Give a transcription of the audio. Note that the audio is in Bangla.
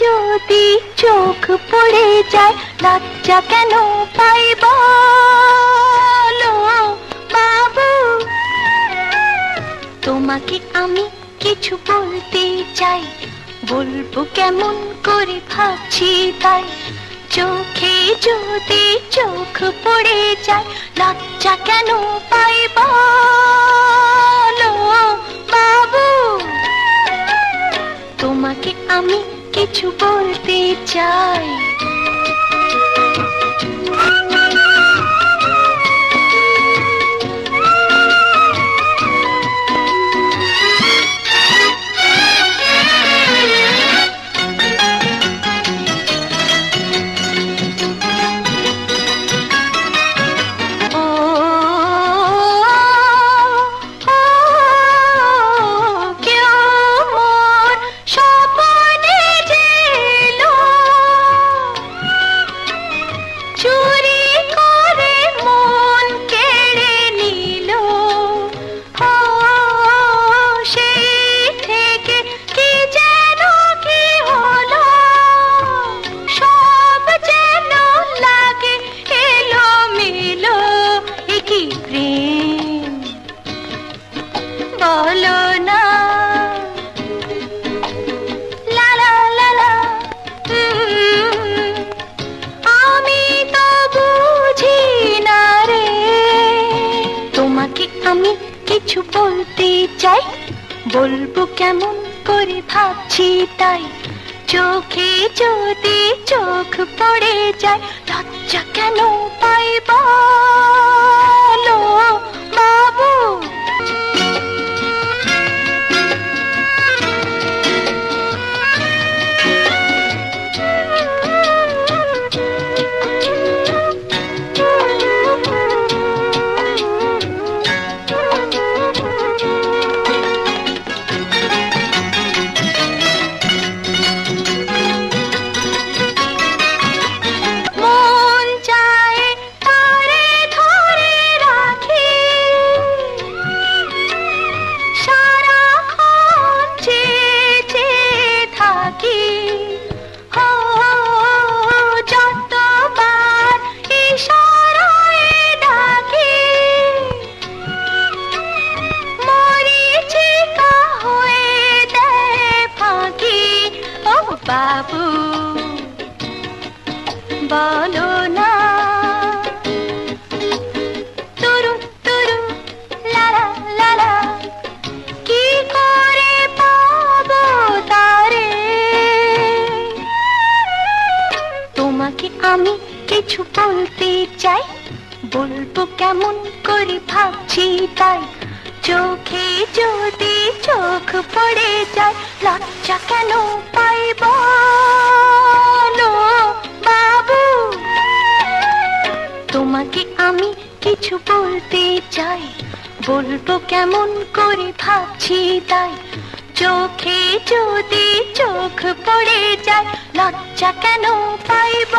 যদি চোখ পড়ে যায়, লজ্জা কেন পাইব? বাবু, তোমাকে আমি কিছু বলতে চাই। বলব কেমন করে ভাবছি তাই। চোখে যদি চোখ পড়ে যায়, লজ্জা কেন পাইব? তোমাকে আমি কিছু বলতে চাই। চাই। বলব কেমন করে ভাবছি তাই। চোখে যদি চোখ পড়ে যায় লজ্জা কেন বাবু। বলো না। তোমাকে আমি কিছু বলতে চাই। বলব কেমন করে ভাবছি তাই। চোখে যদি চোখ পড়ে যায়, লজ্জা কেন তোমাকে আমি কিছু বলতে চাই। বলব কেমন করে ভাবছি তাই। চোখে যদি চোখ পড়ে যায়, লজ্জা কেন পাইব?